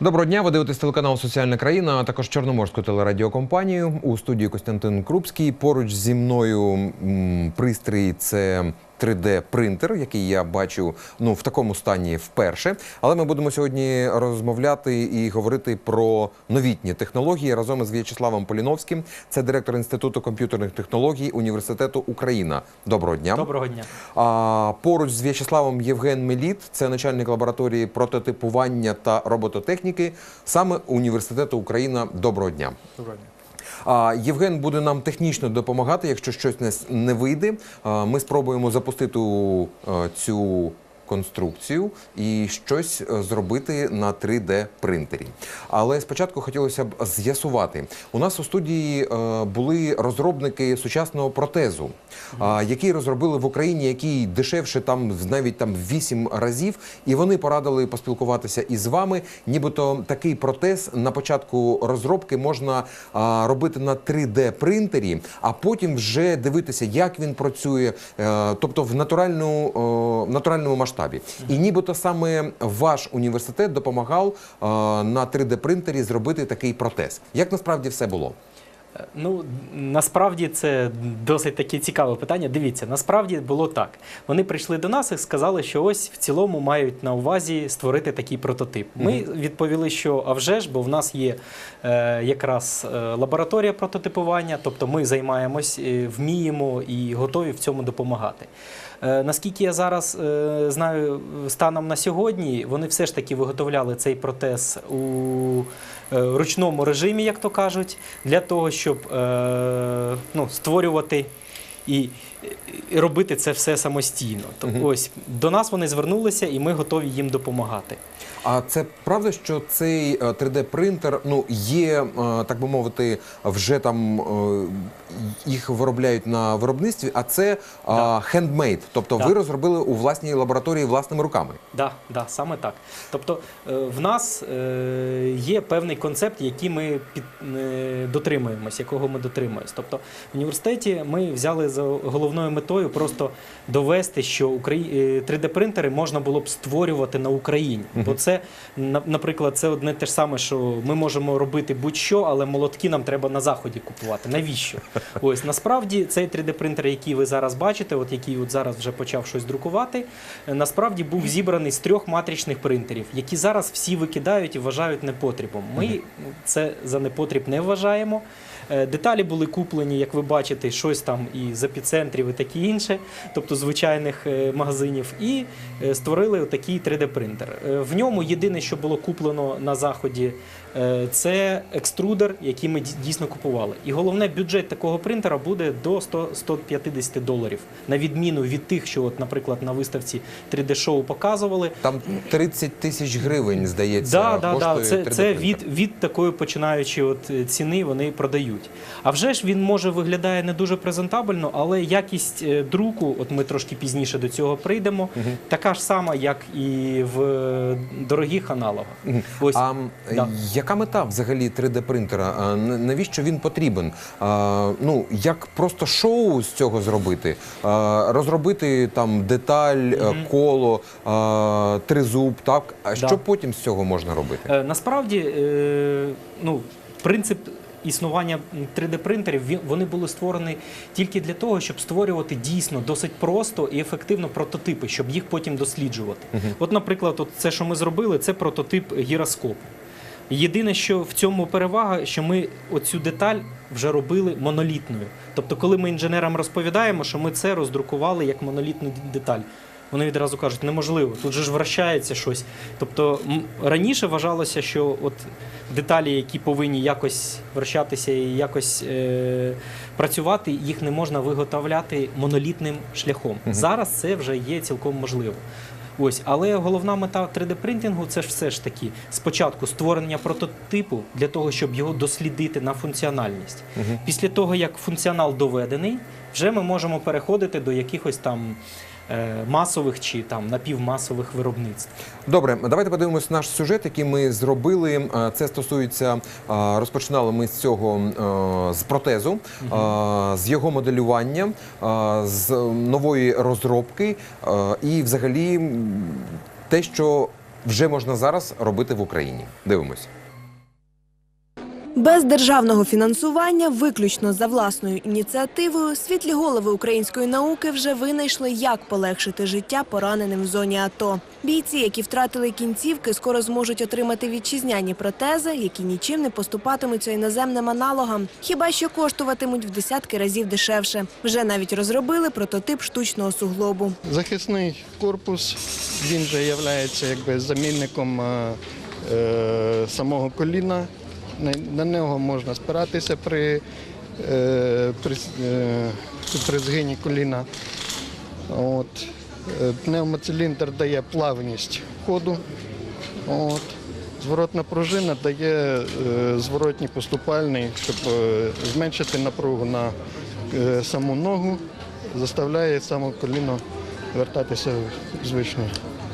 Доброго дня, ви дивитесь телеканал Соціальна країна, а також Чорноморську телерадіокомпанію. У студії Костянтин Крупський. Поруч зі мною пристрій це 3D-принтер, який я бачу ну, в такому стані вперше. Але ми будемо сьогодні розмовляти і говорити про новітні технології разом із В'ячеславом Поліновським. Це директор Інституту комп'ютерних технологій Університету Україна. Доброго дня. Доброго дня. А поруч з В'ячеславом Євген Меліт, це начальник лабораторії прототипування та робототехніки, саме університету Україна. Доброго дня. Доброго дня. Євген буде нам технічно допомагати, якщо щось не, вийде. Ми спробуємо запустити е, цю конструкцію і щось е, зробити на 3D принтері. Але спочатку хотілося б з'ясувати. У нас у студії е, були розробники сучасного протезу, а, який розробили в Україні, який дешевше там навіть там в 8 разів, і вони порадили поспілкуватися із вами. Нібито такий протез на початку розробки можна робити на 3D принтері, а потім вже дивитися, як він працює, е, тобто в натуральну натуральному масштабі. І нібито саме ваш університет допомагав е, на 3D принтері зробити такий протез. Як насправді все було? Е, Ну насправді це досить таке цікаве питання. Дивіться, насправді було так. Вони прийшли до нас і сказали, що ось в цілому мають на увазі створити такий прототип. Ми відповіли, що а вже ж, бо в нас є е, якраз е, лабораторія прототипування, тобто ми займаємось, вміємо і готові в цьому допомагати. Е, Наскільки я зараз е, знаю станом на сьогодні, вони все ж таки виготовляли цей протез у е, ручному режимі, як то кажуть, для того, щоб ну, створювати і робити це все самостійно. То Мгм. ось до нас вони звернулися, і ми готові їм допомагати. А це правда, що цей 3D принтер ну є, е, так би мовити, вже там е, їх виробляють на виробництві, а це Да. хендмейд, тобто Да. ви розробили у власній лабораторії власними руками. Да, да, саме так. Тобто е, в нас е, є певний концепт, який ми під, е, дотримуємось, якого ми дотримуємось. Тобто в університеті ми взяли за головною метою просто довести, що Украї... е, 3D-принтери можна було б створювати на Україні. Бо це, на- наприклад, це одне те ж саме, що ми можемо робити будь-що, але молотки нам треба на заході купувати. Навіщо? Ось насправді цей 3D-принтер, який ви зараз бачите, от який от зараз вже почав щось друкувати, е, насправді був зібраний з трьох матричних принтерів, які зараз всі викидають і вважають непотрібом. Ми це за непотріб не вважаємо. Е, Деталі були куплені, як ви бачите, щось там і з епіцентрів, і таке інше, тобто звичайних е, магазинів, і е, створили такий 3D-принтер. Е, В ньому єдине, що було куплено на заході, це екструдер, який ми ді- дійсно купували. І головне, бюджет такого принтера буде до 100 150 доларів, на відміну від тих, що, от, наприклад, на виставці 3D-шоу показували. Там 30 тисяч гривень, здається, Да, да, да. Це, 3D це від, від такої починаючи от е, ціни вони продають. А вже ж він може виглядає не дуже презентабельно, але якість е, друку, от ми трошки пізніше до цього прийдемо, така ж сама, як і в е, дорогих аналогах. Мгм. Ось А да. Яка мета взагалі 3D принтера? Навіщо він потрібен? Ну як просто шоу з цього зробити? Розробити там деталь, е, коло, тризуб, так? А Да. що потім з цього можна робити? Е, Насправді, е, ну, принцип існування 3D-принтерів вони були створені тільки для того, щоб створювати дійсно досить просто і ефективно прототипи, щоб їх потім досліджувати. От, наприклад, от це, що ми зробили, це прототип гіроскопу. Єдине, що в цьому перевага, що ми оцю деталь вже робили монолітною. Тобто, коли ми інженерам розповідаємо, що ми це роздрукували як монолітну деталь. Вони відразу кажуть, неможливо, тут же ж вращається щось. Тобто раніше вважалося, що от деталі, які повинні якось вращатися і якось е, працювати, їх не можна виготовляти монолітним шляхом. Зараз це вже є цілком можливо. Ось, але головна мета 3D-принтингу це ж все ж таки спочатку створення прототипу для того, щоб його дослідити на функціональність. Після того, як функціонал доведений, вже ми можемо переходити до якихось там масових чи там напівмасових виробництв. Добре, давайте подивимось наш сюжет, який ми зробили. Е, Це стосується е, розпочинали ми з цього е, з протезу, е, з його моделювання, е, з нової розробки е, і взагалі те, що вже можна зараз робити в Україні. Дивимось. Без державного фінансування, виключно за власною ініціативою, світлі голови української науки вже винайшли, як полегшити життя пораненим в зоні АТО. Бійці, які втратили кінцівки, скоро зможуть отримати вітчизняні протези, які нічим не поступатимуться іноземним аналогам, хіба що коштуватимуть в десятки разів дешевше. Вже навіть розробили прототип штучного суглобу. Захисний корпус, він же є якби замінником е, е, самого коліна. На, нього можна спиратися при, е, при, е, при згині коліна. От. Е, Пневмоциліндр дає плавність ходу. От. Зворотна пружина дає зворотній поступальний, щоб зменшити напругу на саму ногу, заставляє саме коліно вертатися в звичний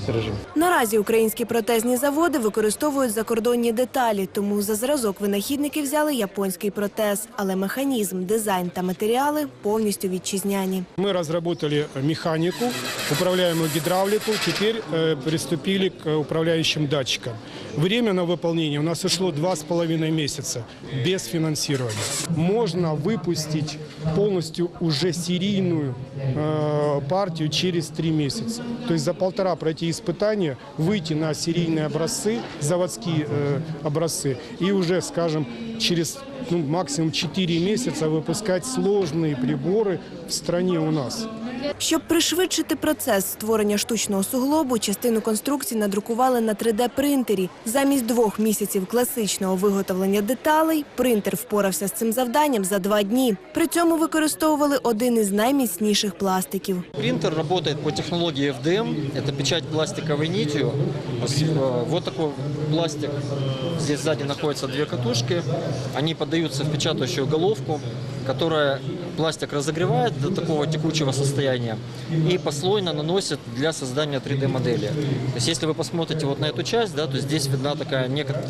режим. Наразі українські протезні заводи використовують закордонні деталі, тому за зразок винахідники взяли японський протез, але механізм, дизайн та матеріали повністю вітчизняні. Ми розробили механіку, управляємо гідравліку. Тепер э, приступили к управляючим датчикам. Время на выполнение у нас ушло два с половиной месяца без финансирования. Можно выпустить полностью уже серийную э, партию через три месяца. То есть за полтора пройти испытания, выйти на серийные образцы, заводские э, образцы, и уже, скажем, через ну, максимум 4 месяца выпускать сложные приборы в стране у нас. Щоб пришвидшити процес створення штучного суглобу, частину конструкції надрукували на 3D-принтері. Замість двох місяців класичного виготовлення деталей принтер впорався з цим завданням за два дні. При цьому використовували один із найміцніших пластиків. Принтер работает по технологии FDM. Это печать пластиковой нитью. Вот такой пластик. Здесь сзади находятся две катушки. Они поддаются в печатающую головку, которая пластик разогревает до такого текучего состояния и послойно наносит для создания 3D-модели. То есть если вы посмотрите вот на эту часть, да, то здесь видна такая нека-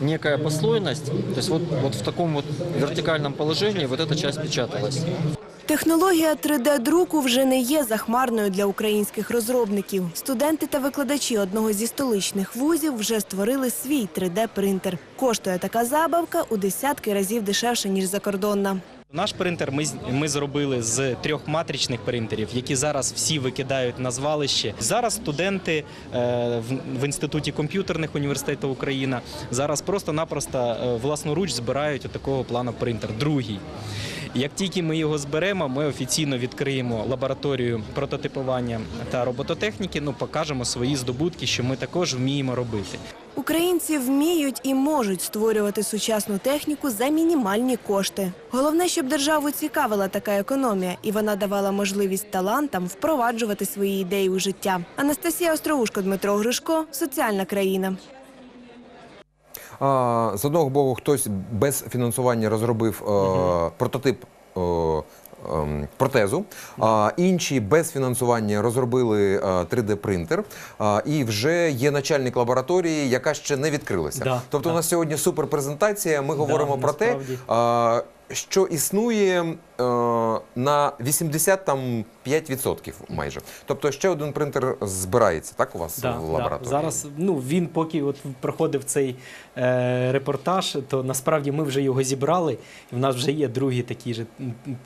некая послойность. То есть вот, вот в таком вот вертикальном положении вот эта часть печаталась. Технологія 3D-друку вже не є захмарною для українських розробників. Студенти та викладачі одного зі столичних вузів вже створили свій 3D-принтер. Коштує така забавка у десятки разів дешевше, ніж закордонна. Наш принтер ми, ми зробили з трьох матричних принтерів, які зараз всі викидають на звалище. Зараз студенти е, в, інституті комп'ютерних університету Україна зараз просто-напросто е, власноруч збирають такого плану принтер, другий. Як тільки ми його зберемо, ми офіційно відкриємо лабораторію прототипування та робототехніки. Ну покажемо свої здобутки, що ми також вміємо робити. Українці вміють і можуть створювати сучасну техніку за мінімальні кошти. Головне, щоб державу цікавила така економія, і вона давала можливість талантам впроваджувати свої ідеї у життя. Анастасія Остроушко, Дмитро Гришко, соціальна країна. З одного боку, хтось без фінансування розробив е, прототип. е, ем, Протезу, а інші без фінансування розробили е, 3D-принтер, і вже є начальник лабораторії, яка ще не відкрилася. Да, тобто, да. у нас сьогодні суперпрезентація. Ми говоримо про те, що існує е, на 85% майже. Тобто, ще один принтер збирається, так у вас Да, в да. лабораторії? Зараз ну він поки от проходив цей е, репортаж, то насправді ми вже його зібрали. І в нас вже є другий такий же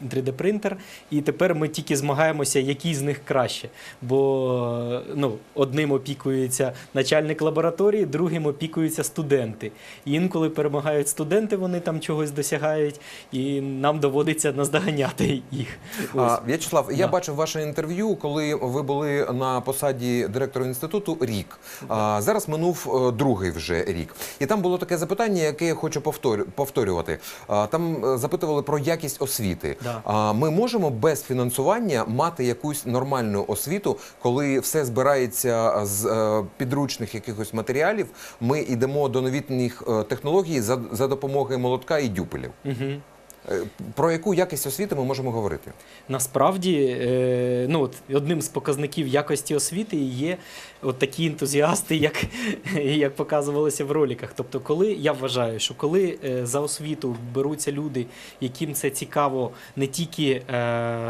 3D-принтер. І тепер ми тільки змагаємося, який з них краще. Бо ну, одним опікується начальник лабораторії, другим опікуються студенти. І інколи перемагають студенти, вони там чогось досягають, і нам доводиться наздоганяти їх. А, В'ячеслав, я Да. бачив ваше інтерв'ю, коли ви були на посаді директора інституту рік. А зараз минув е, другий вже рік. І там було таке запитання, яке я хочу повторю- повторювати. А, Там е, запитували про якість освіти. Да. А ми можемо без фінансування мати якусь нормальну освіту, коли все збирається з е, підручних якихось матеріалів. Ми йдемо до новітніх технологій за, за допомогою молотка і дюпелів. Угу. Е, Про яку якість освіти ми можемо говорити? Насправді, е, ну, от одним з показників якості освіти є от такі ентузіасти, як, як показувалося в роликах. Тобто, коли я вважаю, що коли е, за освіту беруться люди, яким це цікаво не тільки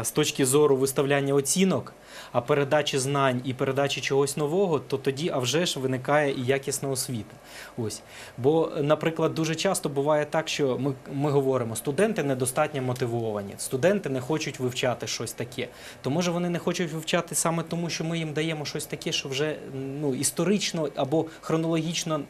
з точки зору виставляння оцінок, а передачі знань і передачі чогось нового, то тоді а вже ж виникає і якісна освіта. Ось. Бо, наприклад, дуже часто буває так, що ми, ми говоримо, студенти недостатньо мотивовані, студенти не хочуть вивчати щось таке. То може вони не хочуть вивчати саме тому, що ми їм даємо щось таке, що вже ну, історично або хронологічно.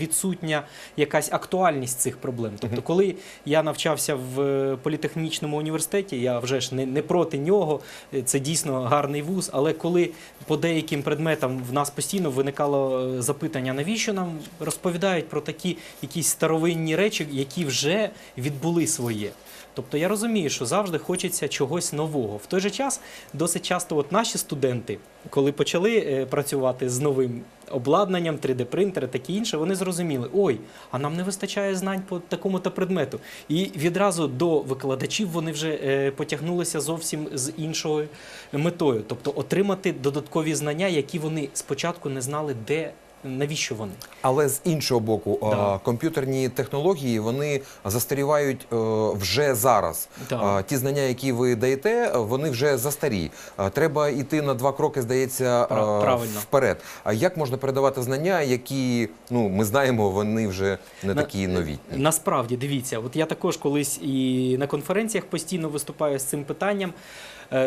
Відсутня якась актуальність цих проблем. Тобто, коли я навчався в е, політехнічному університеті, я вже ж не, не проти нього, е, це дійсно гарний вуз. Але коли по деяким предметам в нас постійно виникало е, запитання, навіщо нам розповідають про такі якісь старовинні речі, які вже відбули своє. Тобто я розумію, що завжди хочеться чогось нового. В той же час досить часто от наші студенти, коли почали е, працювати з новим обладнанням, 3D-принтери, таке інше, вони зрозуміли, ой, а нам не вистачає знань по такому-то предмету. І відразу до викладачів вони вже е, потягнулися зовсім з іншою метою, тобто отримати додаткові знання, які вони спочатку не знали, де навіщо вони. Але з іншого боку, Да. комп'ютерні технології вони застарівають е, вже зараз. Да. Ті знання, які ви даєте, вони вже застарі. Треба йти на два кроки, здається, правильно. вперед. А як можна передавати знання, які ну ми знаємо, вони вже не На- такі новітні? Насправді, дивіться, от я також колись і на конференціях постійно виступаю з цим питанням е,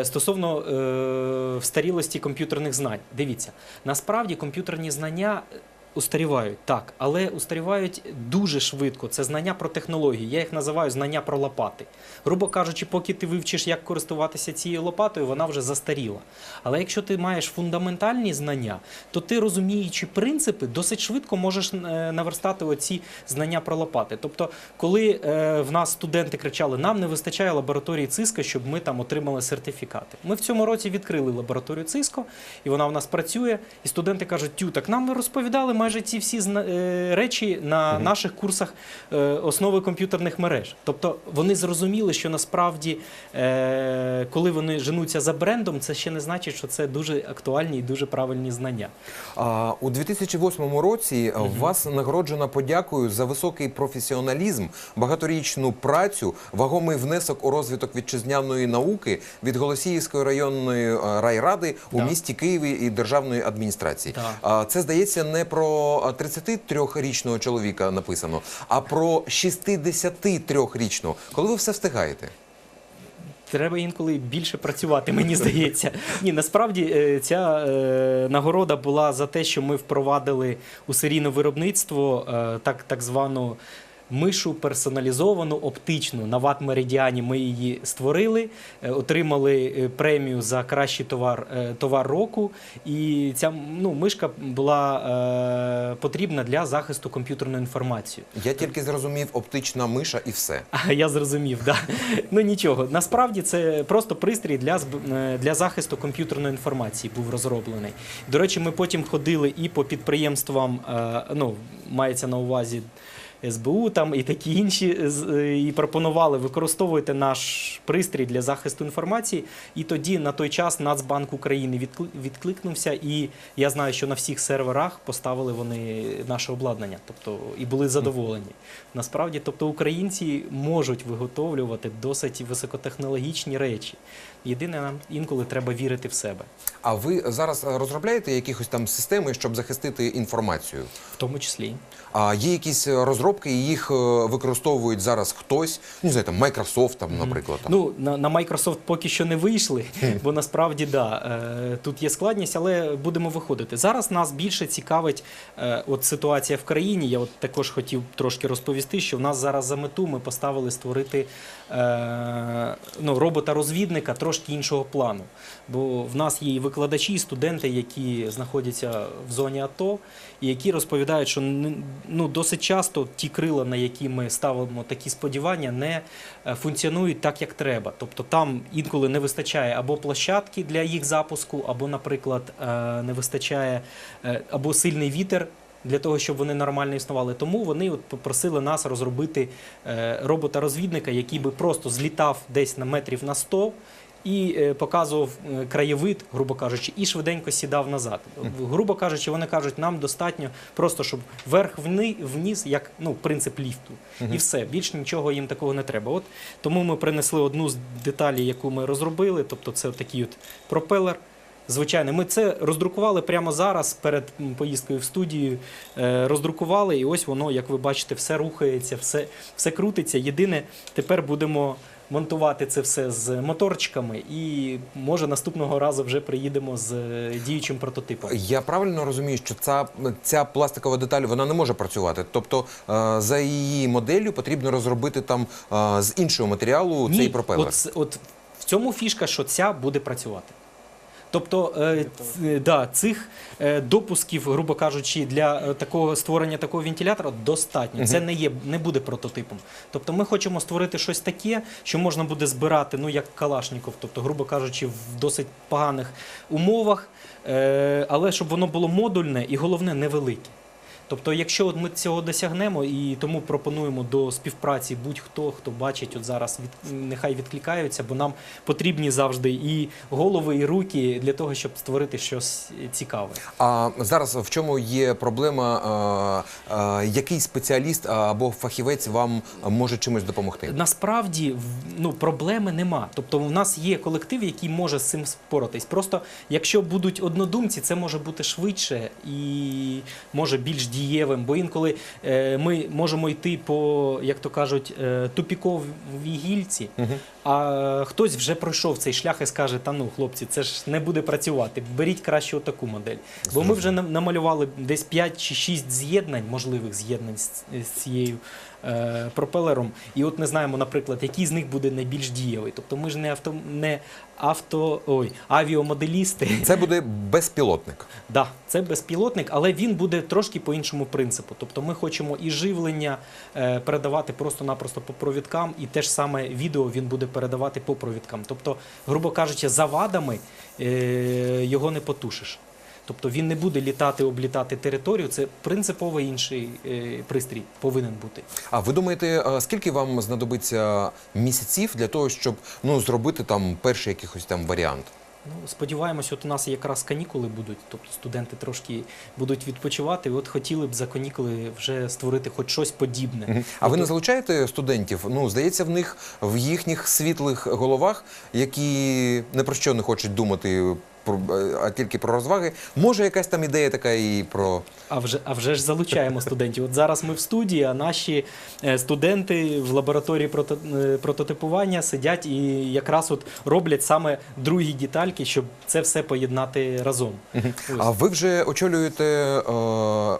стосовно е, встарілості комп'ютерних знань. Дивіться, насправді комп'ютерні знання. Устарівають так, але устарівають дуже швидко. Це знання про технології. Я їх називаю знання про лопати. Грубо кажучи, поки ти вивчиш, як користуватися цією лопатою, вона вже застаріла. Але якщо ти маєш фундаментальні знання, то ти, розуміючи принципи, досить швидко можеш е, наверстати оці знання про лопати. Тобто, коли е, в нас студенти кричали, нам не вистачає лабораторії ЦИСКО, щоб ми там отримали сертифікати. Ми в цьому році відкрили лабораторію ЦИСКО, і вона в нас працює. І студенти кажуть, тю, так нам ви розповідали майже ці всі е, речі на наших курсах е, основи комп'ютерних мереж. Тобто вони зрозуміли, що насправді, е, коли вони женуться за брендом, це ще не значить, що це дуже актуальні і дуже правильні знання. А, у 2008 році вас нагороджено подякою за високий професіоналізм, багаторічну працю, вагомий внесок у розвиток вітчизняної науки від Голосіївської районної райради у Да. місті Києві і державної адміністрації. А, це здається не про 33-річного чоловіка написано, а про 63-річного. Коли ви все встигаєте? Треба інколи більше працювати, мені здається. Ні, насправді е, ця е, нагорода була за те, що ми впровадили у серійне виробництво е, так, так звану. Мишу персоналізовану оптичну на ват меридіані ми її створили, е, отримали е, премію за кращий товар, е, товар року. І ця ну, мишка була е, потрібна для захисту комп'ютерної інформації. Я тільки зрозумів оптична миша і все. А, Я зрозумів, да. Ну нічого. Насправді це просто пристрій для, для захисту комп'ютерної інформації був розроблений. До речі, ми потім ходили і по підприємствам, е, ну, мається на увазі. СБУ там і такі інші з- е, і пропонували використовуйте наш пристрій для захисту інформації. І тоді на той час Нацбанк України відкли- відкликнувся, і я знаю, що на всіх серверах поставили вони наше обладнання, тобто і були задоволені. Насправді, тобто українці можуть виготовлювати досить високотехнологічні речі. Єдине, нам інколи треба вірити в себе, А ви зараз розробляєте якісь там системи, щоб захистити інформацію? в тому числі. А є якісь розробки, і їх е, використовують зараз хтось, ну не знаю, там Microsoft, там, наприклад. Там. Ну на, на Microsoft поки що не вийшли, бо насправді да, е, тут є складність, але будемо виходити. Зараз нас більше цікавить е, от ситуація в країні. Я от також хотів трошки розповісти, що в нас зараз за мету ми поставили створити ну, робота-розвідника трошки іншого плану. Бо в нас є і викладачі, і студенти, які знаходяться в зоні АТО, і які розповідають, що ну, досить часто ті крила, на які ми ставимо такі сподівання, не е, функціонують так, як треба. Тобто там інколи не вистачає або площадки для їх запуску, або, наприклад, е, не вистачає е, або сильний вітер. Для того щоб вони нормально існували, тому вони от попросили нас розробити робота-розвідника, який би просто злітав десь на метрів на 100 і е, показував е, краєвид, грубо кажучи, і швиденько сідав назад. Грубо кажучи, вони кажуть, нам достатньо просто, щоб вверх вни, вниз, як ну, принцип ліфту, і все. Більш нічого їм такого не треба. От тому ми принесли одну з деталей, яку ми розробили. Тобто, це такий от пропелер. Звичайно, ми це роздрукували прямо зараз перед поїздкою в студію. Е, роздрукували, і ось воно, як ви бачите, все рухається, все, все крутиться. Єдине, тепер будемо монтувати це все з моторчиками, і може наступного разу вже приїдемо з е, діючим прототипом. Я правильно розумію, що ця, ця пластикова деталь вона не може працювати. Тобто е, за її моделлю потрібно розробити там е, з іншого матеріалу цей пропелер. От, от в цьому фішка, що ця буде працювати. Тобто е, да, цих е, допусків, грубо кажучи, для е, такого створення такого вентилятора достатньо. Це не є не буде прототипом. Тобто ми хочемо створити щось таке, що можна буде збирати, ну як Калашніков, тобто, грубо кажучи, в досить поганих умовах, е, але щоб воно було модульне і головне невелике. Тобто, якщо от ми цього досягнемо, і тому пропонуємо до співпраці будь-хто, хто бачить, от зараз від, нехай відкликаються, бо нам потрібні завжди і голови, і руки для того, щоб створити щось цікаве. А зараз в чому є проблема? який спеціаліст або фахівець вам може чимось допомогти? Насправді ну, проблеми нема. Тобто, у нас є колектив, який може з цим споратись. Просто якщо будуть однодумці, це може бути швидше і може більш дієвим. Бо інколи е, ми можемо йти по, як то кажуть, е, тупіковій гільці, а хтось вже пройшов цей шлях і скаже: та ну, хлопці, це ж не буде працювати. Беріть краще отаку модель. Бо ми вже намалювали десь 5 чи 6 з'єднань, можливих з'єднань з, з цією е, пропелером. І от не знаємо, наприклад, який з них буде найбільш дієвий. Тобто ми ж не авто не авто ой, авіамоделісти. Це буде безпілотник. Да, це безпілотник, але він буде трошки по іншому принципу. Тобто ми хочемо і живлення е, передавати просто-напросто по провідкам, і те ж саме відео він буде передавати по провідкам. Тобто, грубо кажучи, завадами е, його не потушиш. Тобто він не буде літати, облітати територію. Це принципово інший е, пристрій повинен бути. А ви думаєте, е, скільки вам знадобиться місяців для того, щоб ну зробити там перший якийсь там варіант? Ну, сподіваємось, от у нас якраз канікули будуть, тобто студенти трошки будуть відпочивати. І от хотіли б за канікули вже створити хоч щось подібне. А ви не Тобто- залучаєте студентів? Ну, здається, в них в їхніх світлих головах, які не про що не хочуть думати, про- а тільки про розваги. Може, якась там ідея така і про А вже, а вже ж залучаємо студентів. От зараз ми в студії, а наші е, студенти в лабораторії прото, е, прототипування сидять і якраз от роблять саме другі детальки, щоб це все поєднати разом. Ось. а ви вже очолюєте е,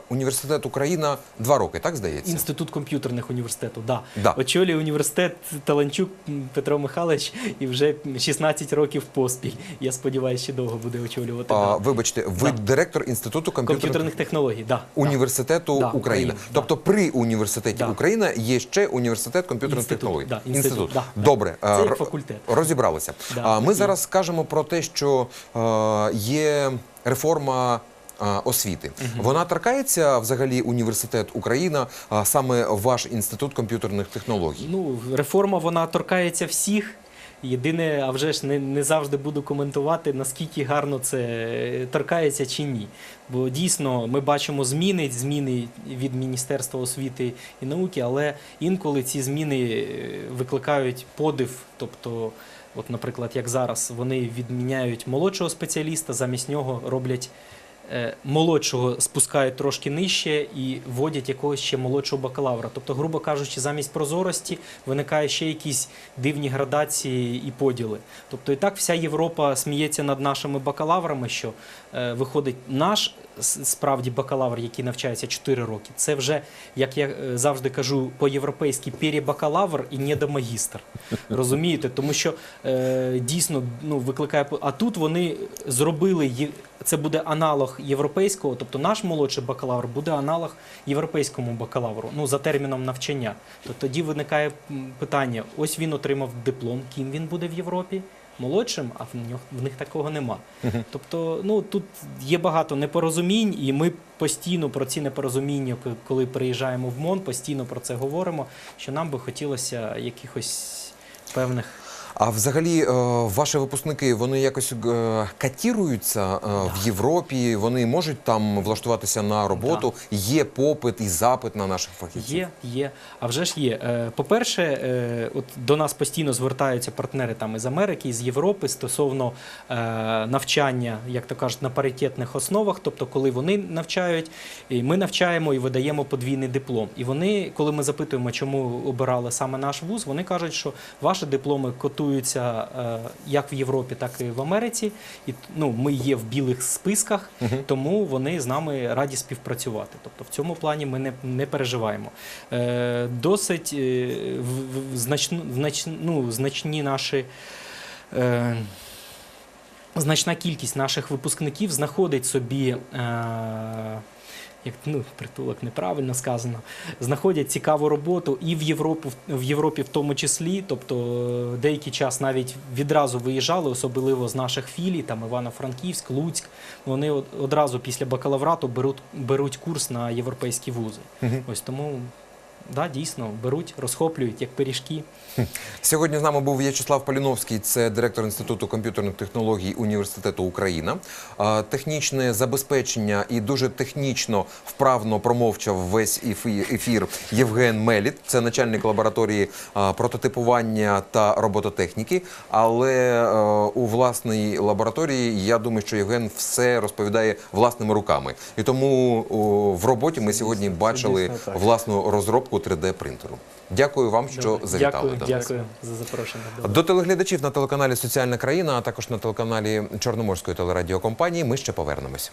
університет Україна два роки, так здається? Інститут комп'ютерних університету, да. Да. Очолює університет Таланчук Петро Михайлович і вже 16 років поспіль. Я сподіваюся, ще довго буде очолювати. А, да. вибачте, ви Да. директор інституту комп'ютерних Комп'ютерних технологій, да. університету Да, України, да. Тобто при університеті Да. Україна є ще університет комп'ютерних Інститут, технологій. да, інститут, да, да. Добре, Це як факультет. розібралися. Да, А ми і зараз скажемо про те, що е, є реформа. Освіти вона торкається взагалі університет Україна, а саме ваш інститут комп'ютерних технологій. Ну, реформа вона торкається всіх. Єдине, а вже ж не, не завжди буду коментувати, наскільки гарно це торкається чи ні. Бо дійсно ми бачимо зміни, зміни від Міністерства освіти і науки, але інколи ці зміни е, викликають подив. Тобто, от, наприклад, як зараз, вони відміняють молодшого спеціаліста, замість нього роблять е, молодшого спускають трошки нижче і вводять якогось ще молодшого бакалавра. Тобто, грубо кажучи, замість прозорості виникає ще якісь дивні градації і поділи. Тобто, і так вся Європа сміється над нашими бакалаврами, що е, виходить наш справді бакалавр, який навчається 4 роки. Це вже, як я е, завжди кажу, по-європейськи перебакалавр і недомагістр. Розумієте? Тому що е, дійсно ну, викликає. А тут вони зробили це буде аналог європейського, тобто наш молодший бакалавр буде аналог європейському бакалавру, ну за терміном навчання. То тоді виникає питання: ось він отримав диплом, ким він буде в Європі? Молодшим, а в нього в них такого нема. Тобто, ну тут є багато непорозумінь, і ми постійно про ці непорозуміння, коли приїжджаємо в МОН, постійно про це говоримо. Що нам би хотілося якихось певних А взагалі, е, ваші випускники вони якось е, катіруються е, в Європі, вони можуть там влаштуватися на роботу. Є попит і запит на наших фахівців. Є, є. А вже ж є. По-перше, от до нас постійно звертаються партнери там із Америки, з Європи стосовно навчання, як то кажуть, на паритетних основах. Тобто, коли вони навчають, і ми навчаємо і видаємо подвійний диплом. І вони, коли ми запитуємо, чому обирали саме наш вуз, вони кажуть, що ваші дипломи котуються е, як в Європі, так і в Америці. І ну, ми є в білих списках, тому вони з нами раді співпрацювати. Тобто в цьому плані ми не, не переживаємо. Е, досить е, значну, ну, значні наші. Значна кількість наших випускників знаходить собі, е, як ну, притулок неправильно сказано, знаходять цікаву роботу і в Європу, в Європі в тому числі. Тобто е, деякий час навіть відразу виїжджали, особливо з наших філій, там Івано-Франківськ, Луцьк. Вони одразу після бакалаврату беруть, беруть курс на європейські вузи. Ось тому. Да, дійсно, беруть, розхоплюють як пиріжки. Сьогодні з нами був В'ячеслав Поліновський, це директор Інституту комп'ютерних технологій Університету Україна. Технічне забезпечення і дуже технічно вправно промовчав весь ефір Євген Меліт, це начальник лабораторії прототипування та робототехніки. Але у власній лабораторії я думаю, що Євген все розповідає власними руками. І тому в роботі ми сьогодні бачили власну розробку 3D принтеру. Дякую вам, що Добре. завітали Дякую, до нас. дякую за запрошення. Добре. До телеглядачів на телеканалі Соціальна країна, а також на телеканалі Чорноморської телерадіокомпанії. Ми ще повернемось.